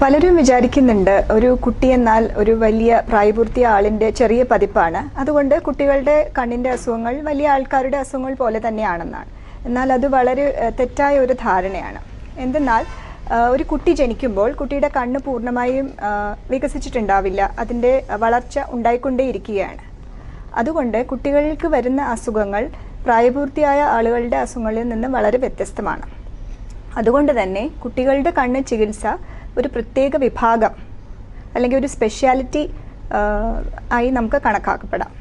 പലരും വിചാരിക്കുന്നുണ്ട് ഒരു കുട്ടി എന്നാൽ ഒരു വലിയ പ്രായപൂർത്തിയ ആളിന്റെ ചെറിയ പതിപ്പാണ്. അതുകൊണ്ട് കുട്ടികളുടെ കണ്ണിന്റെ അസുഖങ്ങൾ വലിയ ആൾക്കാരുടെ അസുഖങ്ങൾ പോലെ തന്നെയാണെന്നാണ്. എന്നാൽ അത് വളരെ തെറ്റായ ഒരു ധാരണയാണ്. എന്തെന്നാൽ ഒരു കുട്ടി ജനിക്കുമ്പോൾ കുട്ടിയുടെ കണ്ണ് പൂർണമായും വികസിച്ചിട്ടുണ്ടാവില്ല. അതിന്റെ വളർച്ച ഉണ്ടായിക്കൊണ്ടേയിരിക്കുകയാണ്. അതുകൊണ്ട് കുട്ടികൾക്ക് വരുന്ന അസുഖങ്ങൾ പ്രായപൂർത്തിയായ ആളുകളുടെ അസുഖങ്ങളിൽ നിന്ന് വളരെ വ്യത്യസ്തമാണ്. അതുകൊണ്ട് തന്നെ കുട്ടികളുടെ കണ്ണ് ചികിത്സ ഒരു പ്രത്യേക വിഭാഗം അല്ലെങ്കിൽ ഒരു സ്പെഷ്യാലിറ്റി ആയി നമുക്ക് കണക്കാക്കപ്പെടാം.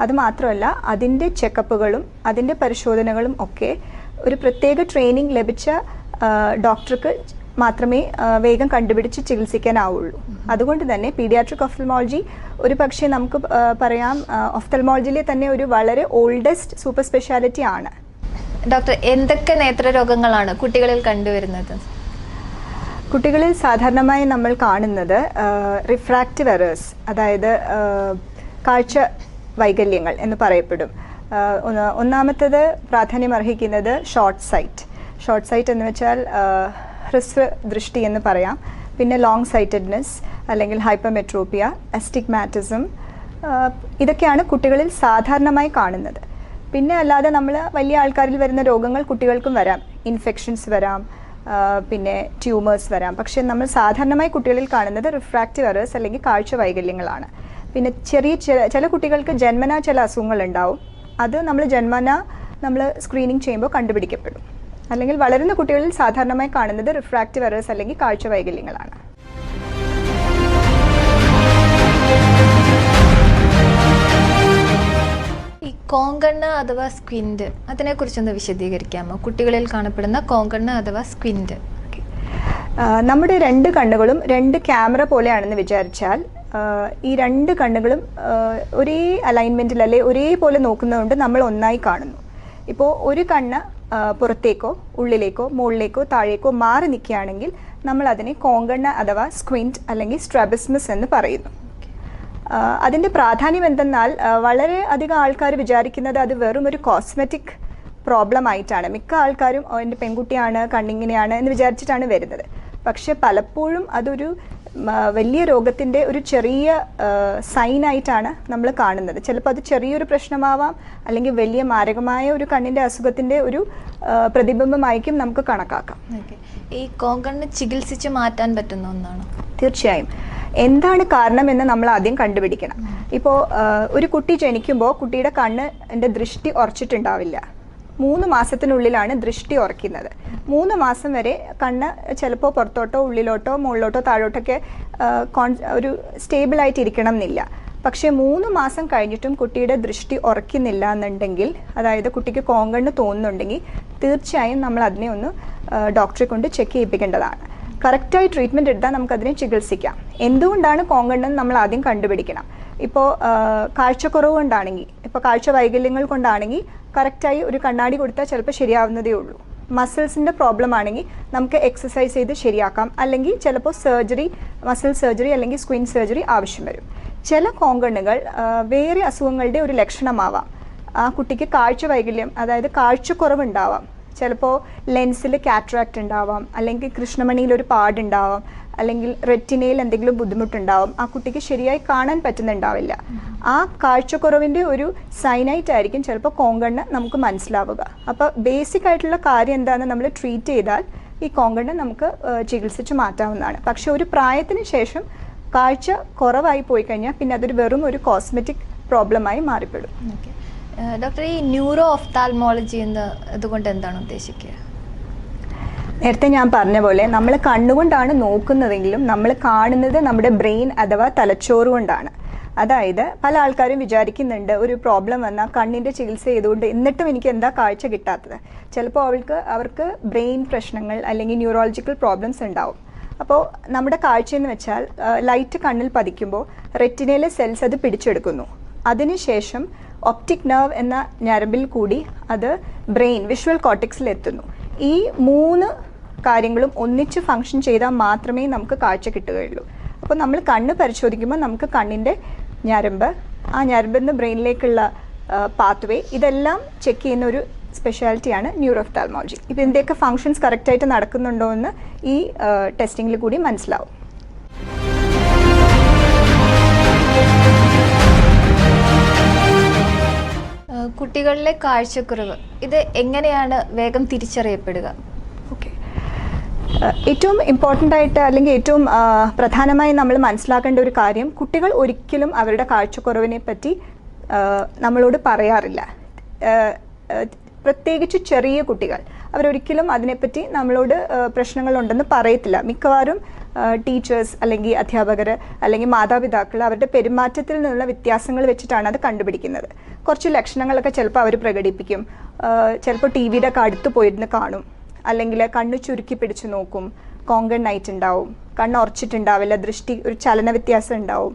അതുമാത്രമല്ല അതിന്റെ ചെക്കപ്പുകളും അതിന്റെ പരിശോധനകളും ഒക്കെ ഒരു പ്രത്യേക ട്രെയിനിങ് ലഭിച്ച ഡോക്ടർക്ക് മാത്രമേ വേഗം കണ്ടുപിടിച്ച് ചികിത്സിക്കാനാവുള്ളൂ. അതുകൊണ്ട് തന്നെ പീഡിയാട്രിക് ഒഫ്തൽമോളജി ഒരു പക്ഷേ നമുക്ക് പറയാം ഒഫ്തൽമോളജിയിലെ തന്നെ ഒരു വളരെ ഓൾഡസ്റ്റ് സൂപ്പർ സ്പെഷ്യാലിറ്റി ആണ്. ഡോക്ടർ എന്തൊക്കെ നേത്രരോഗങ്ങളാണ് കുട്ടികളിൽ കണ്ടുവരുന്നത്? കുട്ടികളിൽ സാധാരണമായി നമ്മൾ കാണുന്നത് റിഫ്രാക്റ്റീവ് എറേഴ്സ് അതായത് കാഴ്ച വൈകല്യങ്ങൾ എന്ന് പറയപ്പെടും. ഒന്നാമത്തേത് പ്രാധാന്യം അർഹിക്കുന്നത് ഷോർട്ട് സൈറ്റ് ഷോർട്ട് സൈറ്റ് എന്ന് വെച്ചാൽ ഹ്രസ്വ ദൃഷ്ടി എന്ന് പറയാം. പിന്നെ ലോങ് സൈറ്റഡ്നെസ് അല്ലെങ്കിൽ ഹൈപ്പർമെട്രോപ്പിയ അസ്റ്റിഗ്മാറ്റിസം ഇതൊക്കെയാണ് കുട്ടികളിൽ സാധാരണമായി കാണുന്നത്. പിന്നെ അല്ലാതെ നമ്മൾ വലിയ ആൾക്കാരിൽ വരുന്ന രോഗങ്ങൾ കുട്ടികൾക്കും വരാം. ഇൻഫെക്ഷൻസ് വരാം. പിന്നെ ട്യൂമേഴ്സ് വരാം. പക്ഷേ നമ്മൾ സാധാരണമായി കുട്ടികളിൽ കാണുന്നത് റിഫ്രാക്റ്റീവ് എറേഴ്സ് അല്ലെങ്കിൽ കാഴ്ച വൈകല്യങ്ങളാണ്. പിന്നെ ചെറിയ ചില കുട്ടികൾക്ക് ജന്മന ചില അസുഖങ്ങൾ ഉണ്ടാവും. അത് നമ്മൾ ജന്മന നമ്മൾ സ്ക്രീനിങ് ചെയ്യുമ്പോൾ കണ്ടുപിടിക്കപ്പെടും. അല്ലെങ്കിൽ വളരുന്ന കുട്ടികളിൽ സാധാരണമായി കാണുന്നത് റിഫ്രാക്റ്റീവ് എറേഴ്സ് അല്ലെങ്കിൽ കാഴ്ച വൈകല്യങ്ങളാണ്. കോങ്കണ്ണ് അഥവാ സ്ക്വിൻഡ് അതിനെക്കുറിച്ചൊന്ന് വിശദീകരിക്കാമോ? കുട്ടികളിൽ കാണപ്പെടുന്ന കോങ്കണ്ണ് അഥവാ സ്ക്വിൻഡ്. നമ്മുടെ രണ്ട് കണ്ണുകളും രണ്ട് ക്യാമറ പോലെയാണെന്ന് വിചാരിച്ചാൽ ഈ രണ്ട് കണ്ണുകളും ഒരേ അലൈൻമെന്റിൽ അല്ലെ ഒരേപോലെ നോക്കുന്നതുകൊണ്ട് നമ്മൾ ഒന്നായി കാണുന്നു. ഇപ്പോൾ ഒരു കണ്ണ് പുറത്തേക്കോ ഉള്ളിലേക്കോ മുകളിലേക്കോ താഴേക്കോ മാറി നിൽക്കുകയാണെങ്കിൽ നമ്മൾ അതിനെ കോങ്കണ്ണ അഥവാ സ്ക്വിന്റ് അല്ലെങ്കിൽ സ്ട്രബിസ്മസ് എന്ന് പറയുന്നു. അതിന്റെ പ്രാധാന്യം എന്തെന്നാൽ വളരെ അധികം ആൾക്കാർ വിചാരിക്കുന്നത് അത് വെറും ഒരു കോസ്മെറ്റിക് പ്രോബ്ലം ആയിട്ടാണ്. മിക്ക ആൾക്കാരും "ഓ, എന്റെ പെൺകുട്ടിയാണ് കണ്ണിങ്ങനെയാണ് എന്ന് വിചാരിച്ചിട്ടാണ് വരുന്നത്. പക്ഷെ പലപ്പോഴും അതൊരു വലിയ രോഗത്തിന്റെ ഒരു ചെറിയ സൈനായിട്ടാണ് നമ്മൾ കാണുന്നത്. ചിലപ്പോൾ അത് ചെറിയൊരു പ്രശ്നമാവാം അല്ലെങ്കിൽ വലിയ മാരകമായ ഒരു കണ്ണിന്റെ അസുഖത്തിന്റെ ഒരു പ്രതിബിംബമായിരിക്കും നമുക്ക് കണക്കാക്കാം. ഈ കോങ്കണ്ണ് ചികിത്സിച്ച് മാറ്റാൻ പറ്റുന്ന ഒന്നാണ്? തീർച്ചയായും. എന്താണ് കാരണം എന്ന് നമ്മൾ ആദ്യം കണ്ടുപിടിക്കണം. ഇപ്പോൾ ഒരു കുട്ടി ജനിക്കുമ്പോൾ കുട്ടിയുടെ കണ്ണ് എന്റെ ദൃഷ്ടി ഉറച്ചിട്ടുണ്ടാവില്ല. മൂന്ന് മാസത്തിനുള്ളിലാണ് ദൃഷ്ടി ഉറക്കുന്നത് മൂന്ന് മാസം വരെ കണ്ണ് ചിലപ്പോൾ പുറത്തോട്ടോ ഉള്ളിലോട്ടോ മുകളിലോട്ടോ താഴോട്ടൊക്കെ ഒരു സ്റ്റേബിളായിട്ട് ഇരിക്കണം എന്നില്ല. പക്ഷേ മൂന്ന് മാസം കഴിഞ്ഞിട്ടും കുട്ടിയുടെ ദൃഷ്ടി ഉറക്കുന്നില്ല എന്നുണ്ടെങ്കിൽ അതായത് കുട്ടിക്ക് കോങ്കണ്ണ് തോന്നുന്നുണ്ടെങ്കിൽ തീർച്ചയായും നമ്മൾ അതിനെ ഒന്ന് ഡോക്ടറെ കൊണ്ട് ചെക്ക് ചെയ്യിപ്പിക്കേണ്ടതാണ്. കറക്റ്റായി ട്രീറ്റ്മെന്റ് എടുത്താൽ നമുക്കതിനെ ചികിത്സിക്കാം. എന്തുകൊണ്ടാണ് കോങ്കണ്ണെന്ന് നമ്മൾ ആദ്യം കണ്ടുപിടിക്കണം? ഇപ്പോൾ കാഴ്ചക്കുറവ് കൊണ്ടാണെങ്കിൽ ഇപ്പോൾ കാഴ്ച വൈകല്യങ്ങൾ കൊണ്ടാണെങ്കിൽ കറക്റ്റായി ഒരു കണ്ണാടി കൊടുത്താൽ ചിലപ്പോൾ ശരിയാവുന്നതേ ഉള്ളൂ. മസിൽസിന്റെ പ്രോബ്ലം ആണെങ്കിൽ നമുക്ക് എക്സസൈസ് ചെയ്ത് ശരിയാക്കാം. അല്ലെങ്കിൽ ചിലപ്പോൾ സർജറി മസിൽ സർജറി അല്ലെങ്കിൽ സ്ക്വീൻ സർജറി ആവശ്യം വരും. ചില കോങ്കണ്ണുകൾ വേറെ അസുഖങ്ങളുടെ ഒരു ലക്ഷണമാവാം. ആ കുട്ടിക്ക് കാഴ്ച വൈകല്യം അതായത് കാഴ്ചക്കുറവുണ്ടാവാം. ചിലപ്പോൾ ലെൻസിൽ കാറ്ററാക്റ്റ് ഉണ്ടാവാം അല്ലെങ്കിൽ കൃഷ്ണമണിയിൽ ഒരു പാടുണ്ടാവാം അല്ലെങ്കിൽ റെറ്റിനയിൽ എന്തെങ്കിലും ബുദ്ധിമുട്ടുണ്ടാവും ആ കുട്ടിക്ക് ശരിയായി കാണാൻ പറ്റുന്നുണ്ടാവില്ല. ആ കാഴ്ചക്കുറവിന്റെ ഒരു സൈനായിട്ട് ആയിരിക്കും ചിലപ്പോൾ കോങ്കണ്ണ് നമുക്ക് മനസ്സിലാവുക. അപ്പോൾ ബേസിക് ആയിട്ടുള്ള കാര്യം എന്താണെന്ന് നമ്മൾ ട്രീറ്റ് ചെയ്താൽ ഈ കോങ്കണ്ണ് നമുക്ക് ചികിത്സിച്ച് മാറ്റാവുന്നതാണ്. പക്ഷേ ഒരു പ്രായത്തിന് ശേഷം കാഴ്ച കുറവായി പോയി കഴിഞ്ഞാൽ പിന്നെ അതൊരു വെറും ഒരു കോസ്മെറ്റിക് പ്രോബ്ലമായി മാറിപ്പെടും. ഓക്കെ. ഡോക്ടർ ഈ ന്യൂറോ ഓഫ്താൽമോളജി എന്ന് അതുകൊണ്ട് എന്താണ് ഉദ്ദേശിക്കുക? നേരത്തെ ഞാൻ പറഞ്ഞ പോലെ നമ്മൾ കണ്ണുകൊണ്ടാണ് നോക്കുന്നതെങ്കിലും നമ്മൾ കാണുന്നത് നമ്മുടെ ബ്രെയിൻ അഥവാ തലച്ചോറ് കൊണ്ടാണ്. അതായത് പല ആൾക്കാരും വിചാരിക്കുന്നുണ്ട് ഒരു പ്രോബ്ലം വന്നാൽ കണ്ണിന്റെ ചികിത്സ ചെയ്തുകൊണ്ട് എന്നിട്ടും എനിക്ക് എന്താ കാഴ്ച കിട്ടാത്തത്? ചിലപ്പോൾ അവൾക്ക് അവർക്ക് ബ്രെയിൻ പ്രശ്നങ്ങൾ അല്ലെങ്കിൽ ന്യൂറോളജിക്കൽ പ്രോബ്ലംസ് ഉണ്ടാവും. അപ്പോൾ നമ്മുടെ കാഴ്ച എന്ന് വെച്ചാൽ ലൈറ്റ് കണ്ണിൽ പതിക്കുമ്പോൾ റെറ്റിനയിലെ സെൽസ് അത് പിടിച്ചെടുക്കുന്നു. അതിനുശേഷം ഒപ്റ്റിക് നെർവ് എന്ന ഞരമ്പിൽ കൂടി അത് ബ്രെയിൻ വിഷ്വൽ കോട്ടിക്സിൽ എത്തുന്നു. ഈ മൂന്ന് കാര്യങ്ങളും ഒന്നിച്ച് ഫങ്ഷൻ ചെയ്താൽ മാത്രമേ നമുക്ക് കാഴ്ച കിട്ടുകയുള്ളൂ. അപ്പോൾ നമ്മൾ കണ്ണ് പരിശോധിക്കുമ്പോൾ നമുക്ക് കണ്ണിന്റെ ഞരമ്പ് ആ ഞരമ്പിൽ നിന്ന് ബ്രെയിനിലേക്കുള്ള പാത്വേ ഇതെല്ലാം ചെക്ക് ചെയ്യുന്ന ഒരു സ്പെഷ്യാലിറ്റിയാണ് ന്യൂറോഫ്താൽമോളജി ഇപ്പോൾ ഇതിന്റെയൊക്കെ ഫങ്ഷൻസ് കറക്റ്റായിട്ട് നടക്കുന്നുണ്ടോ എന്ന് ഈ ടെസ്റ്റിങ്ങിൽ കൂടി മനസ്സിലാവും. കുട്ടികളിലെ കാഴ്ചക്കുറവ് ഇത് എങ്ങനെയാണ് വേഗം തിരിച്ചറിയപ്പെടുക? ഏറ്റവും ഇമ്പോർട്ടന്റ് ആയിട്ട് അല്ലെങ്കിൽ ഏറ്റവും പ്രധാനമായി നമ്മൾ മനസ്സിലാക്കേണ്ട ഒരു കാര്യം കുട്ടികൾ ഒരിക്കലും അവരുടെ കാഴ്ചക്കുറവിനെ പറ്റി നമ്മളോട് പറയാറില്ല. പ്രത്യേകിച്ച് ചെറിയ കുട്ടികൾ അവരൊരിക്കലും അതിനെപ്പറ്റി നമ്മളോട് പ്രശ്നങ്ങളുണ്ടെന്ന് പറയത്തില്ല. മിക്കവാറും ടീച്ചേഴ്സ് അല്ലെങ്കിൽ അധ്യാപകർ അല്ലെങ്കിൽ മാതാപിതാക്കൾ അവരുടെ പെരുമാറ്റത്തിൽ നിന്നുള്ള വ്യത്യാസങ്ങൾ വെച്ചിട്ടാണ് അത് കണ്ടുപിടിക്കുന്നത്. കുറച്ച് ലക്ഷണങ്ങളൊക്കെ ചിലപ്പോൾ അവർ പ്രകടിപ്പിക്കും. ചിലപ്പോൾ ടി വിയുടെ ഒക്കെ അടുത്ത് പോയിരുന്ന് കാണും. അല്ലെങ്കിൽ കണ്ണ് ചുരുക്കി പിടിച്ച് നോക്കും. കോങ്കൺ നൈറ്റ് ഉണ്ടാവും. കണ്ണ് ഉറച്ചിട്ടുണ്ടാവില്ല. ദൃഷ്ടി ഒരു ചലന വ്യത്യാസം ഉണ്ടാവും.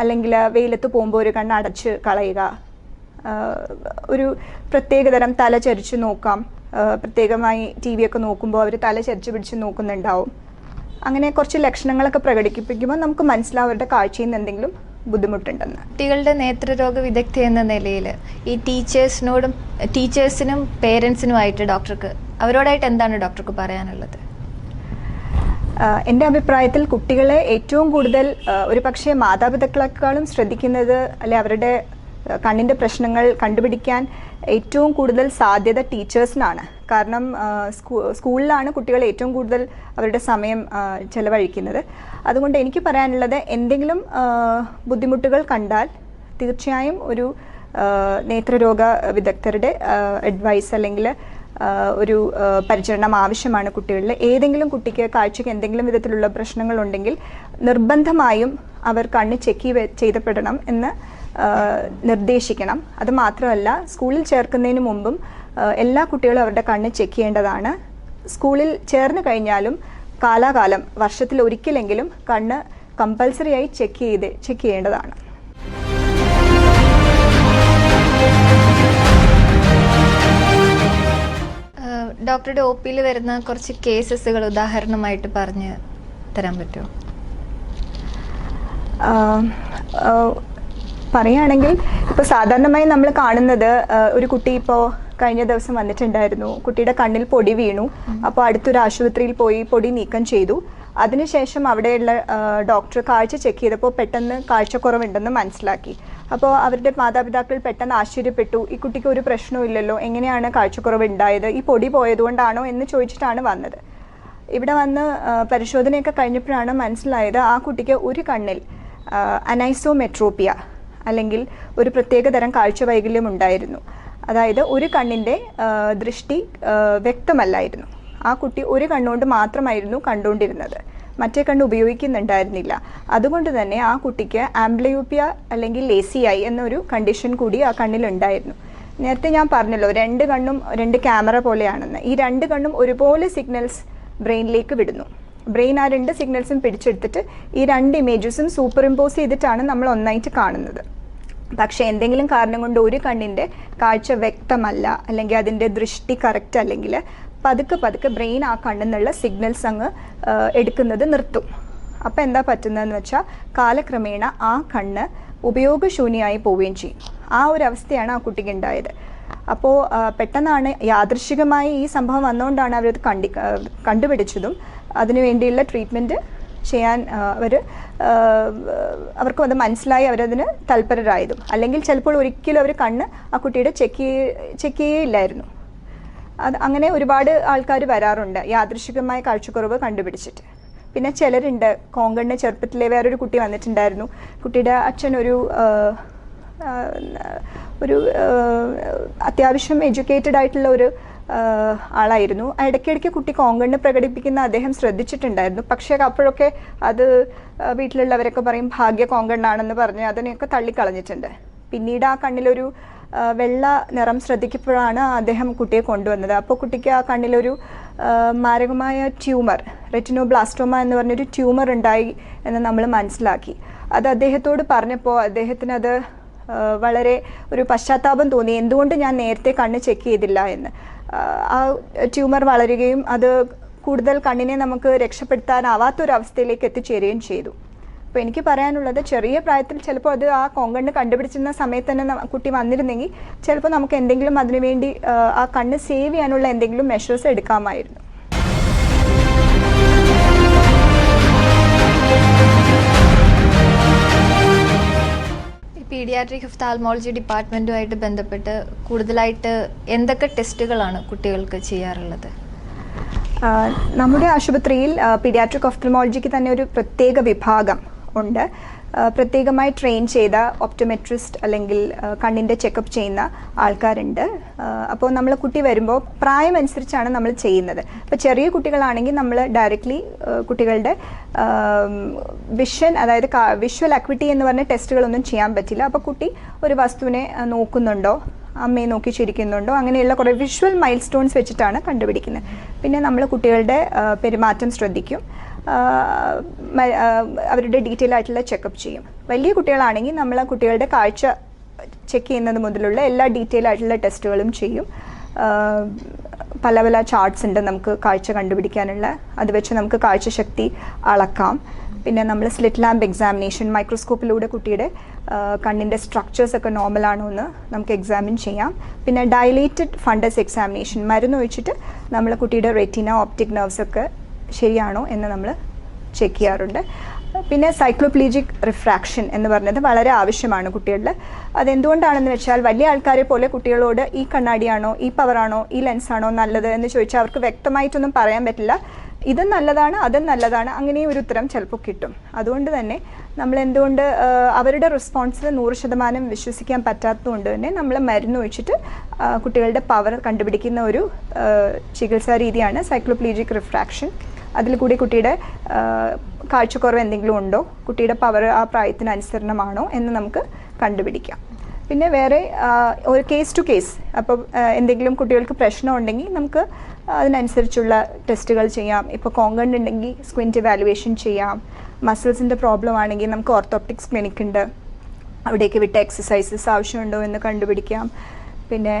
അല്ലെങ്കിൽ വെയിലത്ത് പോകുമ്പോൾ ഒരു കണ്ണ് അടച്ച് കളയുക. ഒരു പ്രത്യേകതരം തല ചരിച്ച് നോക്കാം. പ്രത്യേകമായി ടി വി ഒക്കെ നോക്കുമ്പോൾ അവർ തല ചരിച്ച് പിടിച്ച് നോക്കുന്നുണ്ടാവും. അങ്ങനെ കുറച്ച് ലക്ഷണങ്ങളൊക്കെ പ്രകടിപ്പിക്കുമ്പോൾ നമുക്ക് മനസ്സിലാവും അവരുടെ കാഴ്ചയിൽ നിന്ന് എന്തെങ്കിലും ബുദ്ധിമുട്ടുണ്ടെന്ന്. കുട്ടികളുടെ നേത്രരോഗ വിദഗ്ധ എന്ന നിലയിൽ ഈ ടീച്ചേഴ്സിനോടും ടീച്ചേഴ്സിനും പേരൻസിനുമായിട്ട് ഡോക്ടർക്ക് അവരോടായിട്ട് എന്താണ് ഡോക്ടർക്ക് പറയാനുള്ളത്? എന്റെ അഭിപ്രായത്തിൽ കുട്ടികളെ ഏറ്റവും കൂടുതൽ ഒരു പക്ഷേ മാതാപിതാക്കളെക്കാളും ശ്രദ്ധിക്കുന്നത് അല്ലെ അവരുടെ കണ്ണിന്റെ പ്രശ്നങ്ങൾ കണ്ടുപിടിക്കാൻ ഏറ്റവും കൂടുതൽ സാധ്യത ടീച്ചേഴ്സിനാണ്. കാരണം സ്കൂ സ്കൂളിലാണ് കുട്ടികൾ ഏറ്റവും കൂടുതൽ അവരുടെ സമയം ചെലവഴിക്കുന്നത്. അതുകൊണ്ട് എനിക്ക് പറയാനുള്ളത് എന്തെങ്കിലും ബുദ്ധിമുട്ടുകൾ കണ്ടാൽ തീർച്ചയായും ഒരു നേത്രരോഗ വിദഗ്ധരുടെ അഡ്വൈസ് അല്ലെങ്കിൽ ഒരു പരിചരണം ആവശ്യമാണ് കുട്ടികളിൽ. ഏതെങ്കിലും കുട്ടിക്ക് കാഴ്ചയ്ക്ക് എന്തെങ്കിലും വിധത്തിലുള്ള പ്രശ്നങ്ങളുണ്ടെങ്കിൽ നിർബന്ധമായും അവർ കണ്ണ് ചെക്ക് ചെയ്തപ്പെടണം എന്ന് നിർദ്ദേശിക്കണം. അത് മാത്രമല്ല സ്കൂളിൽ ചേർക്കുന്നതിന് മുമ്പും എല്ലാ കുട്ടികളും അവരുടെ കണ്ണ് ചെക്ക് ചെയ്യേണ്ടതാണ്. സ്കൂളിൽ ചേർന്ന് കഴിഞ്ഞാലും കാലാകാലം വർഷത്തിൽ ഒരിക്കലെങ്കിലും കണ്ണ് കമ്പൽസറി ആയി ചെക്ക് ചെയ്ത് ചെക്ക് ചെയ്യേണ്ടതാണ്. ഡോക്ടറുടെ ഒ പിയിൽ വരുന്ന കുറച്ച് കേസസുകൾ ഉദാഹരണമായിട്ട് പറഞ്ഞ് തരാൻ പറ്റുമോ? പറയുകയാണെങ്കിൽ ഇപ്പോൾ സാധാരണമായി നമ്മൾ കാണുന്നത് ഒരു കുട്ടി ഇപ്പോൾ കഴിഞ്ഞ ദിവസം വന്നിട്ടുണ്ടായിരുന്നു. കുട്ടിയുടെ കണ്ണിൽ പൊടി വീണു. അപ്പോൾ അടുത്തൊരു ആശുപത്രിയിൽ പോയി പൊടി നീക്കം ചെയ്തു. അതിനുശേഷം അവിടെയുള്ള ഡോക്ടർ കാഴ്ച ചെക്ക് ചെയ്തപ്പോൾ പെട്ടെന്ന് കാഴ്ചക്കുറവുണ്ടെന്ന് മനസ്സിലാക്കി. അപ്പോൾ അവരുടെ മാതാപിതാക്കൾ പെട്ടെന്ന് ആശ്ചര്യപ്പെട്ടു. ഈ കുട്ടിക്ക് ഒരു പ്രശ്നവും എങ്ങനെയാണ് കാഴ്ചക്കുറവ് ഉണ്ടായത് ഈ പൊടി പോയതുകൊണ്ടാണോ എന്ന് ചോദിച്ചിട്ടാണ് വന്നത്. ഇവിടെ വന്ന് പരിശോധനയൊക്കെ കഴിഞ്ഞപ്പോഴാണ് മനസ്സിലായത് ആ കുട്ടിക്ക് ഒരു കണ്ണിൽ അനൈസോമെട്രോപ്പിയ അല്ലെങ്കിൽ ഒരു പ്രത്യേക തരം കാഴ്ച വൈകല്യം ഉണ്ടായിരുന്നു. അതായത് ഒരു കണ്ണിന്റെ ദൃഷ്ടി വ്യക്തമല്ലായിരുന്നു. ആ കുട്ടി ഒരു കണ്ണുകൊണ്ട് മാത്രമായിരുന്നു കണ്ടുകൊണ്ടിരുന്നത്. മറ്റേ കണ്ണ് ഉപയോഗിക്കുന്നുണ്ടായിരുന്നില്ല. അതുകൊണ്ട് തന്നെ ആ കുട്ടിക്ക് ആംബ്ലയോപ്പിയ അല്ലെങ്കിൽ ലേസിയായി എന്നൊരു കണ്ടീഷൻ കൂടി ആ കണ്ണിലുണ്ടായിരുന്നു നേരത്തെ ഞാൻ പറഞ്ഞല്ലോ രണ്ട് കണ്ണും രണ്ട് ക്യാമറ പോലെയാണെന്ന്. ഈ രണ്ട് കണ്ണും ഒരുപോലെ സിഗ്നൽസ് ബ്രെയിനിലേക്ക് വിടുന്നു. ബ്രെയിൻ ആ രണ്ട് സിഗ്നൽസും പിടിച്ചെടുത്തിട്ട് ഈ രണ്ട് ഇമേജസും സൂപ്പർ ഇമ്പോസ് ചെയ്തിട്ടാണ് നമ്മൾ ഒന്നായിട്ട് കാണുന്നത്. പക്ഷേ എന്തെങ്കിലും കാരണം കൊണ്ട് ഒരു കണ്ണിന്റെ കാഴ്ച വ്യക്തമല്ല അല്ലെങ്കിൽ അതിന്റെ ദൃഷ്ടി കറക്റ്റ് അല്ലെങ്കിൽ പതുക്കെ പതുക്കെ ബ്രെയിൻ ആ കണ്ണെന്നുള്ള സിഗ്നൽസ് അങ്ങ് എടുക്കുന്നത് നിർത്തും. അപ്പോൾ എന്താ പറ്റുന്നതെന്ന് വെച്ചാൽ കാലക്രമേണ ആ കണ്ണ് ഉപയോഗശൂന്യമായി പോവുകയും ചെയ്യും. ആ ഒരു അവസ്ഥയാണ് ആ കുട്ടിക്ക് ഉണ്ടായത്. അപ്പോൾ പെട്ടെന്നാണ് യാദൃശികമായി ഈ സംഭവം വന്നുകൊണ്ടാണ് അവരത് കണ്ടി കണ്ടുപിടിച്ചതും. അതിനു വേണ്ടിയുള്ള ട്രീറ്റ്മെന്റ് ചെയ്യാൻ അവർ അവർക്കും അത് മനസ്സിലായി അവരതിന് തൽപരരായതും. അല്ലെങ്കിൽ ചിലപ്പോൾ ഒരിക്കലും അവർ കണ്ണ് ആ കുട്ടിയുടെ ചെക്ക് ചെക്ക് ചെയ്യില്ലായിരുന്നു അത് അങ്ങനെ ഒരുപാട് ആൾക്കാർ വരാറുണ്ട് യാദൃശികമായ കാഴ്ചക്കുറവ് കണ്ടുപിടിച്ചിട്ട്. പിന്നെ ചിലരുണ്ട് കോങ്കണ്ണ് ചെറുപ്പത്തിലെ വേറൊരു കുട്ടി വന്നിട്ടുണ്ടായിരുന്നു. കുട്ടിയുടെ അച്ഛൻ ഒരു ഒരു അത്യാവശ്യം എഡ്യൂക്കേറ്റഡ് ആയിട്ടുള്ള ഒരു ആളായിരുന്നു. ഇടയ്ക്കിടയ്ക്ക് കുട്ടി കോങ്കണ്ണ് പ്രകടിപ്പിക്കുന്ന അദ്ദേഹം ശ്രദ്ധിച്ചിട്ടുണ്ടായിരുന്നു. പക്ഷേ അപ്പോഴൊക്കെ അത് വീട്ടിലുള്ളവരൊക്കെ പറയും ഭാഗ്യ കോങ്കണ്ണാണെന്ന് പറഞ്ഞ് അതിനെയൊക്കെ തള്ളിക്കളഞ്ഞിട്ടുണ്ട്. പിന്നീട് ആ കണ്ണിലൊരു വെള്ള നിറം ശ്രദ്ധിക്കപ്പോഴാണ് അദ്ദേഹം കുട്ടിയെ കൊണ്ടുവന്നത്. അപ്പോൾ കുട്ടിക്ക് ആ കണ്ണിലൊരു മാരകമായ ട്യൂമർ റെറ്റിനോബ്ലാസ്റ്റോമ എന്ന് പറഞ്ഞൊരു ട്യൂമർ ഉണ്ടായി എന്ന് നമ്മൾ മനസ്സിലാക്കി. അത് അദ്ദേഹത്തോട് പറഞ്ഞപ്പോൾ അദ്ദേഹത്തിന് അത് വളരെ ഒരു പശ്ചാത്താപം തോന്നി. എന്തുകൊണ്ട് ഞാൻ നേരത്തെ കണ്ണ് ചെക്ക് ചെയ്തില്ല? എന്ന്. ആ, ട്യൂമർ വളരുകയും അത് കൂടുതൽ കണ്ണിനെ നമുക്ക് രക്ഷപ്പെടുത്താനാവാത്തൊരവസ്ഥയിലേക്ക് എത്തിച്ചേരുകയും ചെയ്തു. അപ്പോൾ എനിക്ക് പറയാനുള്ളത് ചെറിയ പ്രായത്തിൽ ചിലപ്പോൾ അത് ആ കോങ്കണ്ണ് കണ്ടുപിടിച്ചിരുന്ന സമയത്ത് തന്നെ കുട്ടി വന്നിരുന്നെങ്കിൽ ചിലപ്പോൾ നമുക്ക് എന്തെങ്കിലും അതിനുവേണ്ടി ആ കണ്ണ് സേവ് ചെയ്യാനുള്ള എന്തെങ്കിലും മെഷേഴ്സ് എടുക്കാമായിരുന്നു. പീഡിയാട്രിക് ഒഫ്താൽമോളജി ഡിപ്പാർട്ട്മെന്റുമായിട്ട് ബന്ധപ്പെട്ട് കൂടുതലായിട്ട് എന്തൊക്കെ ടെസ്റ്റുകളാണ് കുട്ടികൾക്ക് ചെയ്യാറുള്ളത്? നമ്മുടെ ആശുപത്രിയിൽ പീഡിയാട്രിക് ഓഫ്തൽമോളജിക്ക് തന്നെ ഒരു പ്രത്യേക വിഭാഗം. ഉണ്ട്. പ്രത്യേകമായി ട്രെയിൻ ചെയ്ത ഒപ്റ്റോമെട്രിസ്റ്റ് അല്ലെങ്കിൽ കണ്ണിന്റെ ചെക്കപ്പ് ചെയ്യുന്ന ആൾക്കാരുണ്ട്. അപ്പോൾ നമ്മൾ കുട്ടി വരുമ്പോൾ പ്രായമനുസരിച്ചാണ് നമ്മൾ ചെയ്യുന്നത്. ഇപ്പോൾ ചെറിയ കുട്ടികളാണെങ്കിൽ നമ്മൾ ഡയറക്റ്റ്ലി കുട്ടികളുടെ വിഷൻ അതായത് വിഷ്വൽ അക്വിറ്റി എന്ന് പറഞ്ഞ ടെസ്റ്റുകളൊന്നും ചെയ്യാൻ പറ്റില്ല. അപ്പോൾ കുട്ടി ഒരു വസ്തുവിനെ നോക്കുന്നുണ്ടോ? അമ്മയെ നോക്കി ചിരിക്കുന്നുണ്ടോ? അങ്ങനെയുള്ള കുറേ വിഷ്വൽ മൈൽ സ്റ്റോൺസ് വെച്ചിട്ടാണ് കണ്ടുപിടിക്കുന്നത്. പിന്നെ നമ്മൾ കുട്ടികളുടെ പെരുമാറ്റം ശ്രദ്ധിക്കും. അവരുടെ ഡീറ്റെയിൽ ആയിട്ടുള്ള ചെക്കപ്പ് ചെയ്യും. വലിയ കുട്ടികളാണെങ്കിൽ നമ്മൾ ആ കുട്ടികളുടെ കാഴ്ച ചെക്ക് ചെയ്യുന്നത് മുതലുള്ള എല്ലാ ഡീറ്റെയിൽ ആയിട്ടുള്ള ടെസ്റ്റുകളും ചെയ്യും. പല പല ചാർട്ട്സ് ഉണ്ട് നമുക്ക് കാഴ്ച കണ്ടുപിടിക്കാനുള്ള. അത് വെച്ച് നമുക്ക് കാഴ്ചശക്തി അളക്കാം. പിന്നെ നമ്മൾ സ്ലിറ്റ് ലാമ്പ് എക്സാമിനേഷൻ മൈക്രോസ്കോപ്പിലൂടെ കുട്ടിയുടെ കണ്ണിന്റെ സ്ട്രക്ചേഴ്സ് ഒക്കെ നോർമൽ ആണോ എന്ന് നമുക്ക് എക്സാമിൻ ചെയ്യാം. പിന്നെ ഡയലേറ്റഡ് ഫണ്ടസ് എക്സാമിനേഷൻ മരുന്ന് ഒഴിച്ചിട്ട് നമ്മൾ കുട്ടിയുടെ റെറ്റിന ഓപ്റ്റിക് നെർവ്സ് ഒക്കെ ശരിയാണോ എന്ന് നമ്മൾ ചെക്ക് ചെയ്യാറുണ്ട്. പിന്നെ സൈക്ലോപ്ലീജിക് റിഫ്രാക്ഷൻ എന്ന് പറഞ്ഞത് വളരെ ആവശ്യമാണ് കുട്ടികളിൽ അതെന്തുകൊണ്ടാണെന്ന് വെച്ചാൽ വലിയ ആൾക്കാരെ പോലെ കുട്ടികളോട് ഈ കണ്ണാടിയാണോ ഈ പവറാണോ ഈ ലെൻസാണോ നല്ലത് എന്ന് ചോദിച്ചാൽ അവർക്ക് വ്യക്തമായിട്ടൊന്നും പറയാൻ പറ്റില്ല. ഇത് നല്ലതാണ് അത് നല്ലതാണ് അങ്ങനെ ഒരു ഉത്തരം ചിലപ്പോൾ കിട്ടും. അതുകൊണ്ട് തന്നെ നമ്മൾ എന്തുകൊണ്ട് അവരുടെ റെസ്പോൺസിൽ നൂറ് ശതമാനം വിശ്വസിക്കാൻ പറ്റാത്തതുകൊണ്ട് തന്നെ നമ്മൾ മരുന്ന് ഒഴിച്ചിട്ട് കുട്ടികളുടെ പവർ കണ്ടുപിടിക്കുന്ന ഒരു ചികിത്സാ രീതിയാണ് സൈക്ലോപ്ലീജിക് റിഫ്രാക്ഷൻ അതിൽ കൂടി കുട്ടിയുടെ കാഴ്ചക്കുറവ് എന്തെങ്കിലും ഉണ്ടോ? കുട്ടിയുടെ പവർ ആ പ്രായത്തിന് അനുസരണമാണോ എന്ന് നമുക്ക് കണ്ടുപിടിക്കാം. പിന്നെ വേറെ ഒരു കേസ് ടു കേസ് അപ്പോൾ എന്തെങ്കിലും കുട്ടികൾക്ക് പ്രശ്നം ഉണ്ടെങ്കിൽ നമുക്ക് അതിനനുസരിച്ചുള്ള ടെസ്റ്റുകൾ ചെയ്യാം. ഇപ്പോൾ കോങ്കണ്ട് ഉണ്ടെങ്കിൽ സ്ക്വിന്റ് വാലുവേഷൻ ചെയ്യാം. മസിൽസിന്റെ പ്രോബ്ലം ആണെങ്കിൽ നമുക്ക് ഓർത്തോപ്റ്റിക്സ് ക്ലിനിക് ഉണ്ട്. അവിടേക്ക് വിട്ട എക്സസൈസസ് ആവശ്യമുണ്ടോ എന്ന് കണ്ടുപിടിക്കാം. പിന്നെ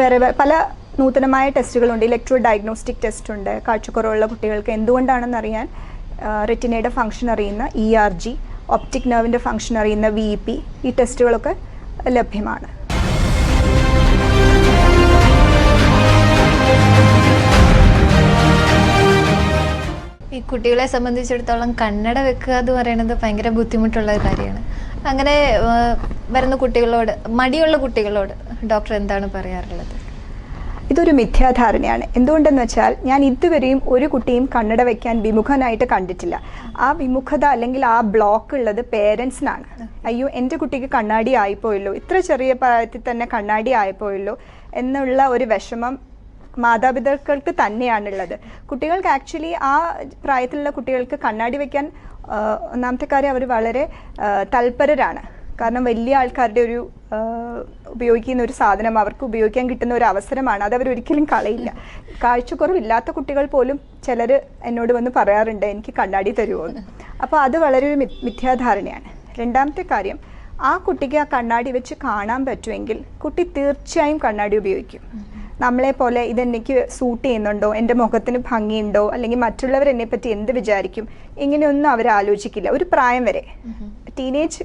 വേറെ പല നൂതനമായ ടെസ്റ്റുകളുണ്ട്. ഇലക്ട്രോ ഡയഗ്നോസ്റ്റിക് ടെസ്റ്റ് ഉണ്ട്. കാഴ്ചക്കുറവുള്ള കുട്ടികൾക്ക് എന്തുകൊണ്ടാണെന്ന് അറിയാൻ റെറ്റിനയുടെ ഫംഗ്ഷൻ അറിയുന്ന ഇ ആർ ജി ഒപ്റ്റിക് നെർവിന്റെ ഫംഗ്ഷൻ അറിയുന്ന വി പി ഈ ടെസ്റ്റുകളൊക്കെ ലഭ്യമാണ്. ഈ കുട്ടികളെ സംബന്ധിച്ചിടത്തോളം കണ്ണട വെക്കുക എന്ന് പറയുന്നത് ഭയങ്കര ബുദ്ധിമുട്ടുള്ള ഒരു കാര്യമാണ്. അങ്ങനെ വരുന്ന കുട്ടികളോട് മടിയുള്ള കുട്ടികളോട് ഡോക്ടർ എന്താണ് പറയാറുള്ളത്? ഇതൊരു മിഥ്യാധാരണയാണ്. എന്തുകൊണ്ടെന്ന് വെച്ചാൽ ഞാൻ ഇതുവരെയും ഒരു കുട്ടിയും കണ്ണട വയ്ക്കാൻ വിമുഖനായിട്ട് കണ്ടിട്ടില്ല. ആ വിമുഖത അല്ലെങ്കിൽ ആ ബ്ലോക്ക് ഉള്ളത് പേരൻസിനാണ് അയ്യോ എന്റെ കുട്ടിക്ക് കണ്ണാടി ആയിപ്പോയല്ലോ. ഇത്ര ചെറിയ പ്രായത്തിൽ തന്നെ കണ്ണാടി ആയിപ്പോയല്ലോ എന്നുള്ള ഒരു വിഷമം മാതാപിതാക്കൾക്ക് തന്നെയാണുള്ളത്. കുട്ടികൾക്ക് ആക്ച്വലി ആ പ്രായത്തിലുള്ള കുട്ടികൾക്ക് കണ്ണാടി വയ്ക്കാൻ ഒന്നാമത്തെ കാര്യം അവർ വളരെ തൽപരരാണ്. കാരണം വലിയ ആൾക്കാരുടെ ഒരു ഉപയോഗിക്കുന്ന ഒരു സാധനം അവർക്ക് ഉപയോഗിക്കാൻ കിട്ടുന്ന ഒരു അവസരമാണ്. അത് അവരൊരിക്കലും കളയില്ല. കാഴ്ചക്കുറവില്ലാത്ത കുട്ടികൾ പോലും ചിലർ എന്നോട് വന്ന് പറയാറുണ്ട് എനിക്ക് കണ്ണാടി തരുമോ എന്ന്. അപ്പോൾ അത് വളരെ ഒരു മിഥ്യാധാരണയാണ്. രണ്ടാമത്തെ കാര്യം ആ കുട്ടിക്ക് ആ കണ്ണാടി വെച്ച് കാണാൻ പറ്റുമെങ്കിൽ കുട്ടി തീർച്ചയായും കണ്ണാടി ഉപയോഗിക്കും. നമ്മളെ പോലെ ഇതെനിക്ക് സൂട്ട് ചെയ്യുന്നുണ്ടോ? എന്റെ മുഖത്തിന് ഭംഗിയുണ്ടോ? അല്ലെങ്കിൽ മറ്റുള്ളവർ എന്നെ പറ്റി എന്ത് വിചാരിക്കും? ഇങ്ങനെയൊന്നും അവർ ആലോചിക്കില്ല. ഒരു പ്രായം വരെ. ടീനേജ്